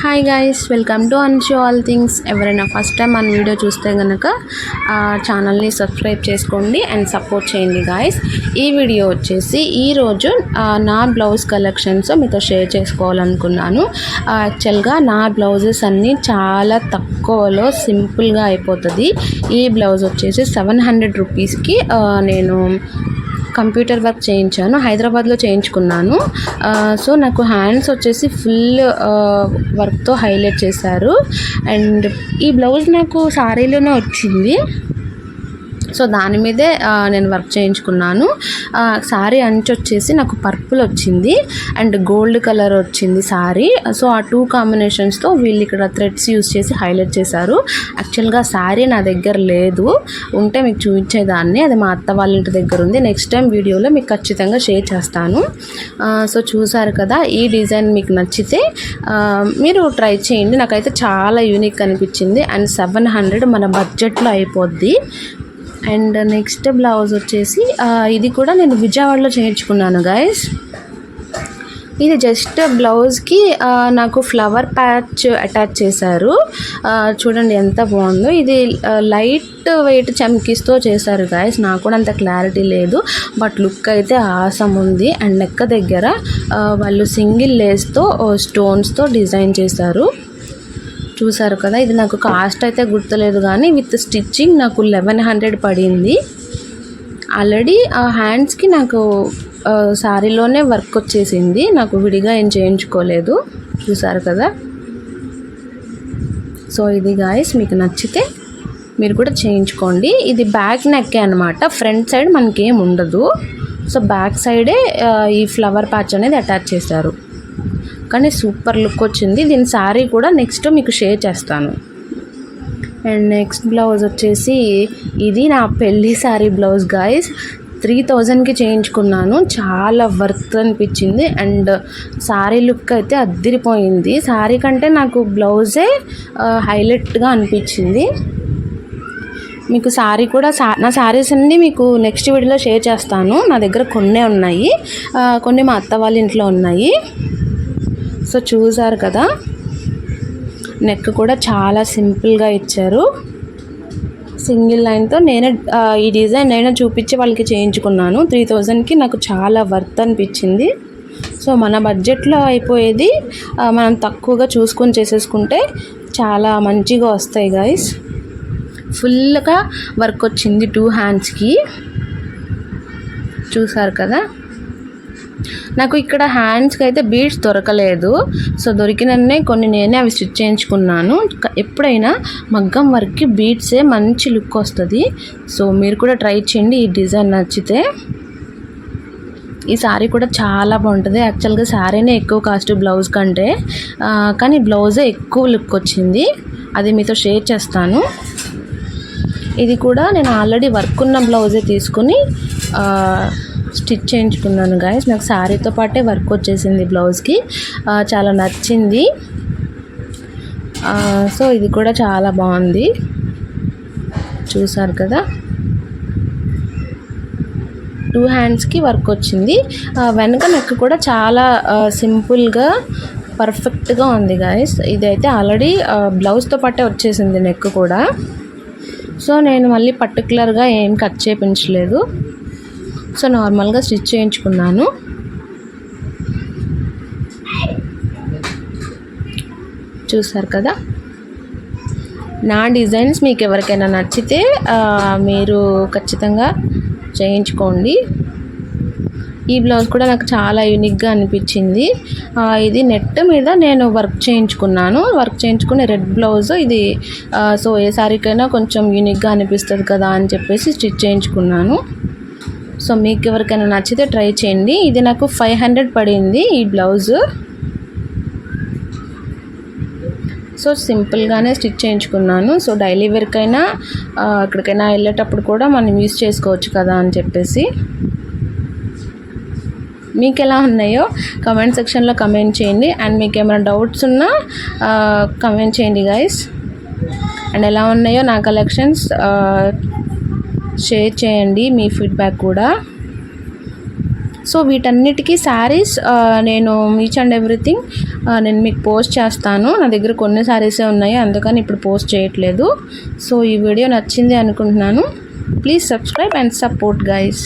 Hi guys welcome to Ansho all things ఎవరైనా first time మన video చూస్తే కనుక ఛానల్ని సబ్స్క్రైబ్ చేసుకోండి అండ్ సపోర్ట్ చేయండి గాయస్ ఈ వీడియో వచ్చేసి ఈరోజు నా బ్లౌజ్ కలెక్షన్స్ మీతో షేర్ చేసుకోవాలనుకున్నాను. యాక్చువల్గా నా బ్లౌజెస్ అన్నీ చాలా తక్కువలో సింపుల్గా అయిపోతుంది. ఈ బ్లౌజ్ వచ్చేసి సెవెన్ హండ్రెడ్ రూపీస్కి నేను కంప్యూటర్ వర్క్ చేయించాను హైదరాబాద్లో చేయించుకున్నాను. సో నాకు హ్యాండ్స్ వచ్చేసి ఫుల్ వర్క్తో హైలైట్ చేశారు. అండ్ ఈ బ్లౌజ్ నాకు సారీలోనే వచ్చింది. సో దాని మీదే నేను వర్క్ చేయించుకున్నాను. శారీ సారీ అంచు వచ్చేసి నాకు పర్పుల్ వచ్చింది అండ్ గోల్డ్ కలర్ వచ్చింది సారీ. సో ఆ టూ కాంబినేషన్స్తో వీళ్ళు ఇక్కడ థ్రెడ్స్ యూస్ చేసి హైలైట్ చేశారు. యాక్చువల్గా సారీ నా దగ్గర లేదు. ఉంటే మీకు చూపించేదాన్ని. అది మా అత్త వాళ్ళ ఇంటి దగ్గర ఉంది. నెక్స్ట్ టైం వీడియోలో మీకు ఖచ్చితంగా షేర్ చేస్తాను. సో చూసారు కదా ఈ డిజైన్ మీకు నచ్చితే మీరు ట్రై చేయండి. నాకైతే చాలా యూనిక్ అనిపించింది. అండ్ సెవెన్ హండ్రెడ్ మన బడ్జెట్లో అయిపోద్ది. అండ్ నెక్స్ట్ బ్లౌజ్ వచ్చేసి ఇది కూడా నేను విజయవాడలో చేయించుకున్నాను గైస్ ఇది జస్ట్ బ్లౌజ్కి నాకు ఫ్లవర్ ప్యాచ్ అటాచ్ చేశారు. చూడండి ఎంత బాగుందో. ఇది లైట్ వెయిట్ చమ్కీస్తో చేశారు గాయస్ నాకు కూడా అంత క్లారిటీ లేదు. బట్ లుక్ అయితే ఆసం ఉంది. అండ్ నెక్క దగ్గర వాళ్ళు సింగిల్ లేస్తో స్టోన్స్తో డిజైన్ చేశారు. చూసారు కదా ఇది నాకు కాస్ట్ అయితే గుర్తులేదు కానీ విత్ స్టిచ్చింగ్ నాకు లెవెన్ హండ్రెడ్ పడింది. ఆల్రెడీ ఆ హ్యాండ్స్కి నాకు శారీలోనే వర్క్ వచ్చేసింది నాకు విడిగా ఏం చేయించుకోలేదు చూసారు కదా. సో ఇది గాయస్ మీకు నచ్చితే మీరు కూడా చేయించుకోండి. ఇది బ్యాక్ నెక్కే అనమాట ఫ్రంట్ సైడ్ మనకి ఏం ఉండదు. సో బ్యాక్ సైడే ఈ ఫ్లవర్ ప్యాచ్ అనేది అటాచ్ చేశారు. కానీ సూపర్ లుక్ వచ్చింది. దీని శారీ కూడా నెక్స్ట్ మీకు షేర్ చేస్తాను. అండ్ నెక్స్ట్ బ్లౌజ్ వచ్చేసి ఇది నా పెళ్ళి శారీ బ్లౌజ్ గాయస్ త్రీ థౌజండ్కి చేయించుకున్నాను. చాలా వర్త్ అనిపించింది. అండ్ శారీ లుక్ అయితే అద్దిరిపోయింది. శారీ కంటే నాకు బ్లౌజే హైలైట్గా అనిపించింది. మీకు శారీ కూడా సా నా శారీస్ అన్నీ మీకు నెక్స్ట్ వీడియోలో షేర్ చేస్తాను. నా దగ్గర కొన్ని ఉన్నాయి. కొన్ని మా అత్త వాళ్ళ ఇంట్లో ఉన్నాయి. సో చూసారు కదా? నెక్ కూడా చాలా సింపుల్గా ఇచ్చారు. సింగిల్ లైన్తో నేనే ఈ డిజైన్ నేను చూపించి వాళ్ళకి చేయించుకున్నాను. త్రీ థౌజండ్కి నాకు చాలా వర్త్ అనిపించింది. సో మన బడ్జెట్లో అయిపోయేది మనం తక్కువగా చూసుకొని చేసేసుకుంటే చాలా మంచిగా వస్తాయి గాయస్ ఫుల్గా వర్క్ వచ్చింది టూ హ్యాండ్స్కి. చూసారు కదా? నాకు ఇక్కడ హ్యాండ్స్కి అయితే బీడ్స్ దొరకలేదు. సో దొరికినన్నే కొన్ని నేనే అవి స్టిచ్ చేయించుకున్నాను. ఎప్పుడైనా మగ్గం వర్క్కి బీడ్సే మంచి లుక్ వస్తుంది. సో మీరు కూడా ట్రై చేయండి ఈ డిజైన్ నచ్చితే. ఈ శారీ కూడా చాలా బాగుంటుంది. యాక్చువల్గా శారీనే ఎక్కువ కాస్ట్ బ్లౌజ్ కంటే. కానీ బ్లౌజే ఎక్కువ లుక్ వచ్చింది. అది మీతో షేర్ చేస్తాను. ఇది కూడా నేను ఆల్రెడీ వర్క్ ఉన్న బ్లౌజే తీసుకుని స్టిచ్ చేయించుకున్నాను గాయస్ నాకు శారీతో పాటే వర్క్ వచ్చేసింది బ్లౌజ్కి. చాలా నచ్చింది. సో ఇది కూడా చాలా బాగుంది. చూసారు కదా? టూ హ్యాండ్స్కి వర్క్ వచ్చింది. వెనక నెక్ కూడా చాలా సింపుల్గా పర్ఫెక్ట్గా ఉంది గాయస్ ఇదైతే ఆల్రెడీ బ్లౌజ్తో పాటే వచ్చేసింది నెక్ కూడా. సో నేను మళ్ళీ పర్టికులర్గా ఏం కట్ చేయించలేదు. సో నార్మల్గా స్టిచ్ చేయించుకున్నాను. చూసారు కదా? నా డిజైన్స్ మీకు ఎవరికైనా నచ్చితే మీరు ఖచ్చితంగా చేయించుకోండి. ఈ బ్లౌజ్ కూడా నాకు చాలా యూనిక్గా అనిపించింది. ఇది నెట్ మీద నేను వర్క్ చేయించుకున్నాను. వర్క్ చేయించుకుని రెడ్ బ్లౌజ్ ఇది సో ఏ సారీకైనా కొంచెం యూనిక్గా అనిపిస్తుంది కదా అని చెప్పేసి స్టిచ్ చేయించుకున్నాను. సో మీకు ఎవరికైనా నచ్చితే ట్రై చేయండి. ఇది నాకు ఫైవ్ హండ్రెడ్ పడింది ఈ బ్లౌజ్. సో సింపుల్గానే స్టిచ్ చేయించుకున్నాను. సో డైలీ వేర్కైనా ఎక్కడికైనా వెళ్ళేటప్పుడు కూడా మనం యూస్ చేసుకోవచ్చు కదా అని చెప్పేసి. మీకు ఎలా ఉన్నాయో కమెంట్ సెక్షన్లో కమెంట్ చేయండి. అండ్ మీకు ఏమైనా డౌట్స్ ఉన్నా కమెంట్ చేయండి గైస్ అండ్ ఎలా ఉన్నాయో నా కలెక్షన్స్ షేర్ చేయండి మీ ఫీడ్బ్యాక్ కూడా. సో వీటన్నిటికీ శారీస్ నేను ఈచ్ అండ్ ఎవ్రీథింగ్ నేను మీకు పోస్ట్ చేస్తాను. నా దగ్గర కొన్ని శారీసే ఉన్నాయి అందుకని ఇప్పుడు పోస్ట్ చేయట్లేదు. సో ఈ వీడియో నచ్చింది అనుకుంటున్నాను. Please subscribe and support guys